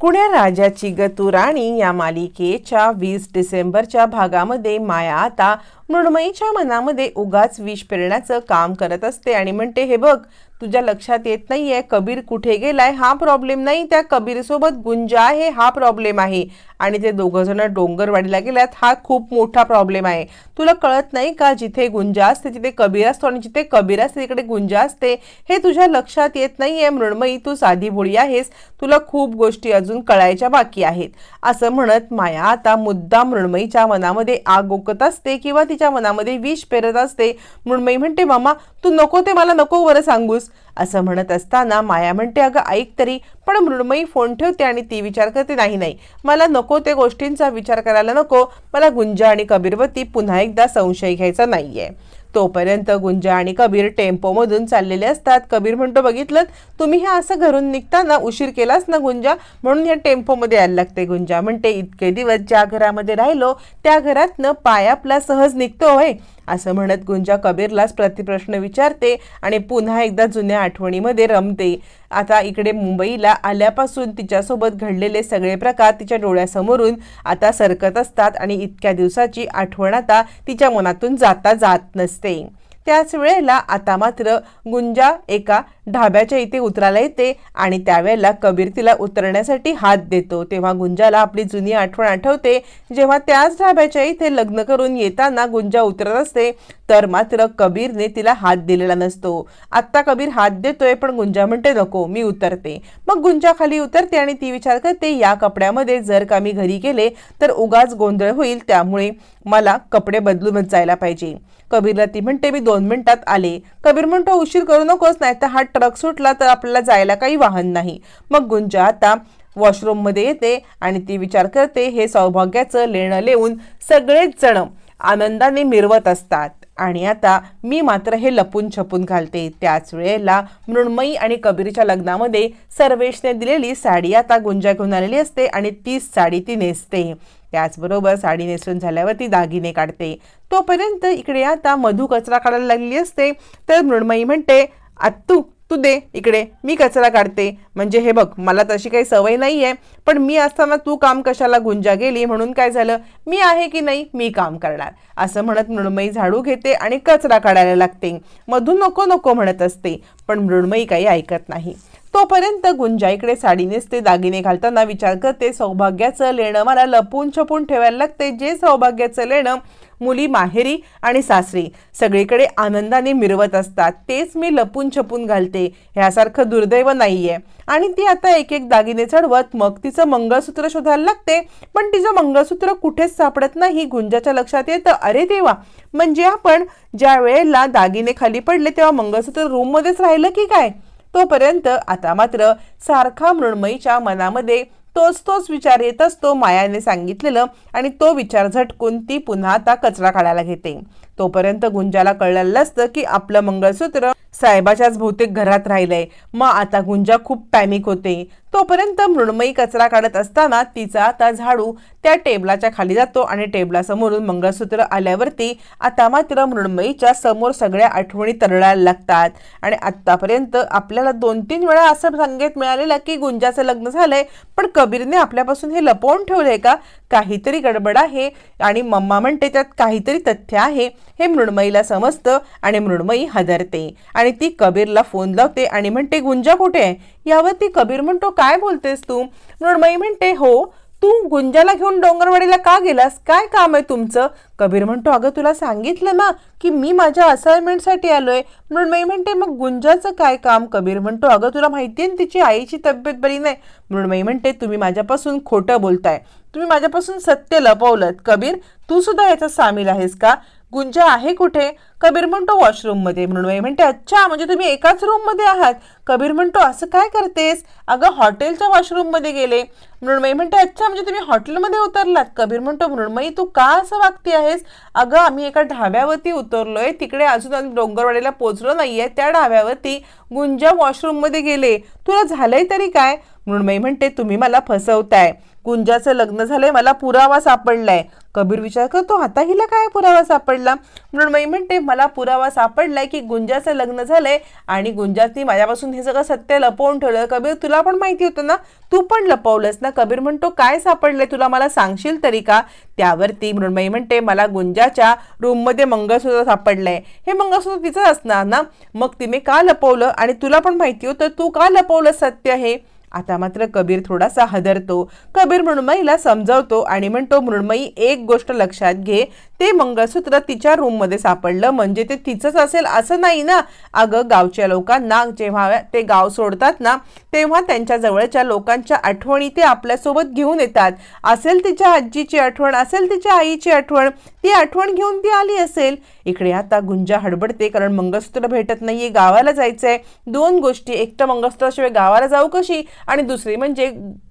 कुण्या राजाची गतू राणी या मालिकेच्या वीस डिसेंबरच्या भागामध्ये माया आता मृण्मयीच्या मनामध्ये उगाच विष पेरण्याचं काम करत असते. आणि म्हणते हे बघ तुझ्या लक्षात येत नाहीये कबीर कुठे गेलाय? हा प्रॉब्लेम नाही त्या कबीरसोबत गुंजा आहे हा प्रॉब्लेम आहे. आणि ते दोघं जण डोंगरवाडीला गेल्यात हा खूप मोठा प्रॉब्लेम आहे. तुला कळत नाही का जिथे गुंजा असते तिथे कबीर असतो आणि जिथे कबीर असते तिकडे गुंजा असते? हे तुझ्या लक्षात येत नाहीये मृण्मयी तू साधी भोळी आहेस. तुला खूप गोष्टी अजून कळायच्या बाकी आहेत. असं म्हणत माया आता मुद्दा मृण्मयीच्या मनामध्ये आग ओकत असते किंवा तिच्या मनामध्ये विष पेरत असते. मृण्मयी म्हणते मामा तू नको ते मला नको बरं सांगूस. असं म्हणत असताना माया म्हणते अगं ऐक तरी पण मृण्मयी फोन ठेवते आणि ती विचार करते नाही नाही मला नको त्या गोष्टींचा विचार करायला नको. मला गुंजा आणि कबीरवरती पुन्हा एकदा संशय घ्यायचा नाहीये. तोपर्यंत गुंजा आणि कबीर टेम्पोमधून चाललेले असतात. कबीर म्हणतो बघितलं? तुम्ही हे असं घरून निघताना उशीर केलास ना गुंजा? म्हणून या टेम्पोमध्ये यायला लागते गुंजा. म्हणते इतके दिवस ज्या घरामध्ये राहिलो त्या घरातनं पाय आपला सहज निघतो होय. असं म्हणत गुंजा कबीरलाच प्रतिप्रश्न विचारते आणि पुन्हा एकदा जुन्या आठवणीमध्ये रमते. आता इकडे मुंबईला आल्यापासून तिच्यासोबत घडलेले सगळे प्रकार तिच्या डोळ्यासमोरून आता सरकत असतात आणि इतक्या दिवसाची आठवण आता तिच्या मनातून जाता जात नसते. त्याच वेळेला आता मात्र गुंजा एका ढाब्याच्या इथे उतरायला येते आणि त्यावेळेला कबीर तिला उतरण्यासाठी हात देतो. तेव्हा गुंजाला आपली जुनी आठवण आठवते. जेव्हा त्याच ढाब्याच्या इथे लग्न करून येताना गुंजा उतरत असते तर मात्र कबीरने तिला हात दिलेला नसतो. आत्ता कबीर हात देतोय पण गुंजा म्हणते नको मी उतरते. मग गुंजा खाली उतरते आणि ती विचार करते या कपड्यामध्ये जर का मी घरी गेले तर उगाच गोंधळ होईल त्यामुळे मला कपडे बदलूनच जायला पाहिजे. कबीरला ती म्हणते मी दोन मिनिटात आले. कबीर म्हणतो उशीर करू नकोस नाही तर हा ट्रक सुटला तर आपल्याला जायला काही वाहन नाही. मग गुंजा आता वॉशरूममध्ये येते आणि ती विचार करते हे सौभाग्याचं लेणं लिहून सगळेच जण आनंदाने मिरवत असतात. आणि आता मी मात्र हे लपून छपून घालते. त्याच वेळेला मृण्मयी आणि कबीरच्या लग्नामध्ये सर्वेशने दिलेली साडी आता गुंजा घेऊन आलेली असते आणि तीच साडी ती नेसते. त्याचबरोबर साडी नेसून झाल्यावर ती दागिने काढते. तोपर्यंत इकडे आता मधू कचरा काढायला लागलेली असते. तर मृण्मयी म्हणते आत्तू तू दे इकडे. मी कचरा काढते. म्हणजे हे बघ मला तशी काही सवय नाही आहे पण मी असताना तू काम कशाला गुंजा गेली? म्हणून काय झालं? मी आहे की नाही? मी काम करणार. असं म्हणत मृण्मयी झाडू घेते आणि कचरा काढायला लागते. मधून नको नको म्हणत असते. पण मृण्मयी काही ऐकत नाही. तोपर्यंत गुंजा इकडे साडी नेसते दागिने घालताना विचार करते. सौभाग्याचं लेणं मला लपून छपून ठेवायला लागते. जे सौभाग्याचं लेणं मुली माहेरी आणि सासरी. सगळीकडे आनंदाने मिरवत असतात. तेच मी लपून छपून घालते. ह्यासारखं दुर्दैव नाहीये. आणि ती आता एक एक दागिने चढवत मग तिचं मंगळसूत्र शोधायला लागते. पण तिचं मंगळसूत्र कुठेच सापडत नाही. गुंजाच्या लक्षात येतं. अरे देवा! म्हणजे आपण ज्या वेळेला दागिने खाली पडले तेव्हा मंगळसूत्र रूममध्येच राहिलं की काय? तोपर्यंत आता मात्र सारखा मृण्मयीच्या मनामध्ये तोच तोच विचार येत असतो मायाने सांगितलेलं आणि तो विचार झटकून ती पुन्हा आता कचरा काढायला घेते. तोपर्यंत गुंजाला कळलेलं असतं की आपलं मंगळसूत्र साहेबाच्याच बहुतेक घरात राहिलंय. मग आता गुंजा खूप पॅनिक होते. तोपर्यंत मृण्मयी कचरा काढत असताना तिचा आता झाडू त्या टेबलाच्या खाली जातो आणि टेबलासमोरून मंगळसूत्र आल्यावरती आता मात्र मृण्मयीच्या समोर सगळ्या आठवणी तरळायला लागतात. आणि आत्तापर्यंत आपल्याला दोन तीन वेळा असं संकेत मिळालेलं की गुंजाचं लग्न झालंय पण कबीरने आपल्यापासून हे लपवून ठेवलंय का? काहीतरी गडबड आहे आणि मम्मा म्हणते त्यात काहीतरी तथ्य आहे हे मृण्मयीला समजतं आणि मृण्मयी हदरते. आणि ती कबीरला फोन लावते आणि म्हणते गुंजा कुठे आहे? यावरती कबीर म्हणतो काय बोलतेस तू? मृण्मयी म्हणते हो. तू गुंजाला घेऊन डोंगरवाडीला का गेलास? काय काम आहे तुमचं? कबीर म्हणतो अगं तुला सांगितलं ना की मी माझ्या असाइनमेंटसाठी आलोय. मृण्मयी म्हणते मग गुंजाचं काय काम? कबीर म्हणतो अगं तुला माहिती आहे तिची आईची तब्येत बरी नाही. मृण्मयी म्हणते तुम्ही माझ्यापासून खोटं बोलताय. तुम्ही माझ्यापासून सत्य लपवलं कबीर तू सुद्धा याच्यात सामील आहेस का? गुंजा आहे कुठे? कबीर म्हणतो वॉशरूममध्ये मृण्मयी म्हणते अच्छा म्हणजे तुम्ही एकाच रूममध्ये आहात. कबीर म्हणतो असं काय करतेस? अगं हॉटेलच्या वॉशरूममध्ये गेले. मृण्मयी म्हणते अच्छा म्हणजे तुम्ही हॉटेलमध्ये उतरलात. कबीर म्हणतो मृण्मयी तू का असं वागते आहेस? अगं आम्ही एका ढाब्यावरती उतरलोय. तिकडे अजून आम्ही डोंगरवाडीला पोहोचलो नाहीये. त्या ढाब्यावरती गुंजा वॉशरूममध्ये गेले. तुला झालंय तरी काय? मृण्मयी म्हणते तुम्ही मला फसवताय. गुंजाचं लग्न झालंय मला पुरावा सापडलाय. कबीर विचार करतो आता हिला काय पुरावा सापडला? मृण्मयी म्हणते मला पुरावा सापडलाय की गुंजाचं लग्न झालंय आणि गुंजातनी माझ्यापासून हे सगळं सत्य लपवून ठेवलं. कबीर तुला पण माहिती होतं ना? तू पण लपवलंस ना? कबीर म्हणतो काय सापडलंय तुला? मला सांगशील तरी का? त्यावरती मृण्मयी म्हणते मला गुंजाच्या रूममध्ये मंगळसूत्र सापडलंय. हे मंगळसूत्र तिचं असणार ना? मग तिने का लपवलं? आणि तुला पण माहिती होतं तू का लपवलं सत्य हे? आता मात्र कबीर थोडासा हदरतो. कबीर मृण्मयीला समजावतो आणि म्हणतो मृण्मयी एक गोष्ट लक्षात घे ते मंगळसूत्र तिच्या रूममध्ये सापडलं. म्हणजे ते तिचंच असेल असं नाही ना? अगं गावच्या लोकांना जेव्हा ते गाव सोडतात ना तेव्हा त्यांच्या जवळच्या लोकांच्या आठवणी ते आपल्यासोबत घेऊन येतात. असेल तिच्या आजीची आठवण असेल तिच्या आईची आठवण ती आठवण घेऊन ती आली असेल. इकडे आता गुंजा हडबडते कारण मंगळसूत्र भेटत नाहीये गावाला जायचंय. दोन गोष्टी एक तर मंगळसूत्राशिवाय गावाला जाऊ कशी? आणि दुसरी म्हणजे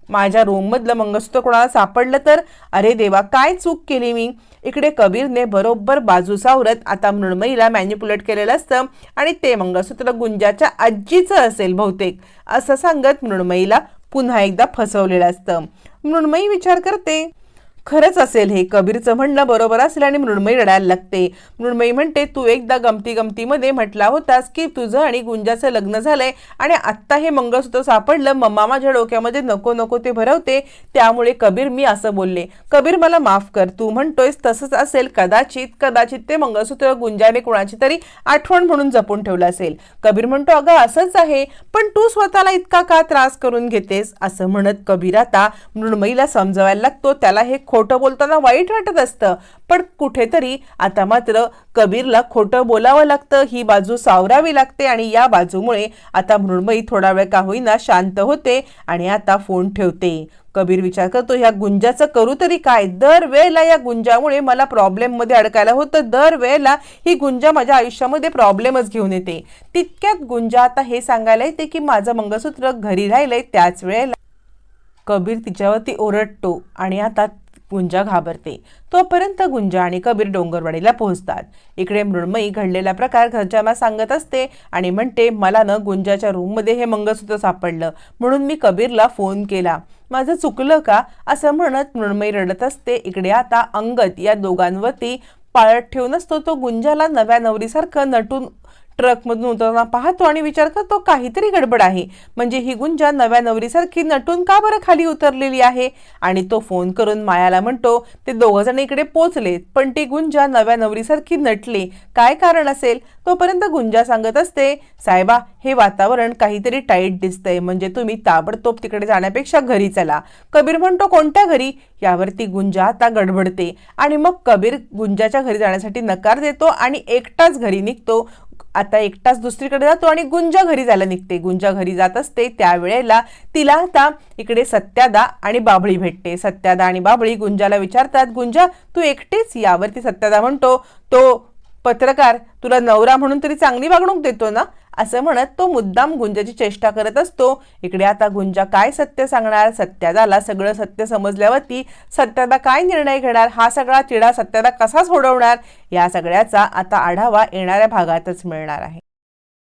माझ्या रूममधलं मंगळसूत्र कोणाला सापडलं तर? अरे देवा काय चूक केली मी? इकडे कबीरने बरोबर बाजू सावरत आता मृण्मयीला मॅन्युपुलेट केलेलं असतं आणि ते मंगळसूत्र गुंजाच्या आजीचं असेल बहुतेक असं सांगत मृण्मयीला पुन्हा एकदा फसवलेलं असतं. मृण्मयी विचार करते खरंच असेल हे. कबीरचं म्हणणं बरोबर असेल आणि मृण्मयी रडायला लागते. मृण्मयी म्हणते तू एकदा गमती गमतीमध्ये म्हटला होतास की तुझं आणि गुंजाचं लग्न झालंय आणि आत्ता हे मंगळसूत्र सापडलं मम्मा माझ्या डोक्यामध्ये नको नको ते भरवते त्यामुळे कबीर मी असं बोलले. कबीर मला माफ कर तू म्हणतोयस तसंच असेल कदाचित कदाचित ते मंगळसूत्र गुंजाने कोणाची तरी आठवण म्हणून जपून ठेवलं असेल. कबीर म्हणतो अगं असंच आहे पण तू स्वतःला इतका का त्रास करून घेतेस? असं म्हणत कबीर आता मृण्मयीला समजवायला लागतो त्याला हे खो खोटं बोलताना वाईट वाटत असतं. पण कुठेतरी आता मात्र कबीरला खोटं बोलावं लागतं ही बाजू सावरावी लागते आणि या बाजूमुळे आता मृण्मयी थोडा वेळ का होईना शांत होते आणि आता फोन ठेवते. कबीर विचार करतो ह्या गुंजाचं करू तरी काय? दर वेळेला या गुंजामुळे मला प्रॉब्लेममध्ये अडकायला होतं. दर वेळेला ही गुंजा माझ्या आयुष्यामध्ये प्रॉब्लेमच घेऊन येते. तितक्यात गुंजा आता हे सांगायला येते की माझं मंगळसूत्र घरी राहिलंय त्याच वेळेला. कबीर तिच्यावरती ओरडतो आणि आता गुंजा घाबरते. तोपर्यंत गुंजा आणि कबीर डोंगरवाडीला पोहोचतात. इकडे मृण्मयी घडलेला प्रकार घरच्यामा सांगत असते आणि म्हणते मला न गुंजाच्या रूममध्ये हे मंगळसूत्र सापडलं. म्हणून मी कबीरला फोन केला. माझं चुकलं का? असं म्हणत मृण्मयी रडत असते. इकडे आता अंगत या दोघांवरती पाळत ठेवूनच तो तो गुंजाला नव्या नवरीसारखं नटून ट्रकमधून उतरताना पाहतो आणि विचार करतो काहीतरी गडबड आहे. म्हणजे ही गुंजा नव्या नवरीसारखी नटून का बरं खाली उतरलेली आहे? आणि तो फोन करून मायाला म्हणतो ते दोघं जण इकडे पोचले पण ती गुंजा नव्या नवरीसारखी नटली. काय कारण असेल? तोपर्यंत गुंजा सांगत असते साहेबा हे वातावरण काहीतरी टाईट दिसतंय. म्हणजे तुम्ही ताबडतोब तिकडे जाण्यापेक्षा घरी चला. कबीर म्हणतो कोणत्या घरी? यावरती गुंजा आता गडबडते. आणि मग कबीर गुंजाच्या घरी जाण्यासाठी नकार देतो आणि एकटाच घरी निघतो. आता एकटाच दुसरीकडे जातो आणि गुंजा घरी जायला निघते. गुंजा घरी जात असते त्यावेळेला तिला आता इकडे सत्यादा आणि बाबळी भेटते. सत्यादा आणि बाबळी गुंजाला विचारतात गुंजा तू एकटीच? यावरती सत्यादा म्हणतो तो पत्रकार तुला नवरा म्हणून तरी चांगली वागणूक देतो ना? असं म्हणत तो मुद्दाम गुंजाची चेष्टा करत असतो. इकडे आता गुंजा काय सत्य सांगणार? सत्यादाला सगळं सत्य समजल्यावरती सत्यादा काय निर्णय घेणार? हा सगळा तिढा सत्यादा कसा सोडवणार? या सगळ्याचा आता आढावा येणाऱ्या भागातच मिळणार आहे.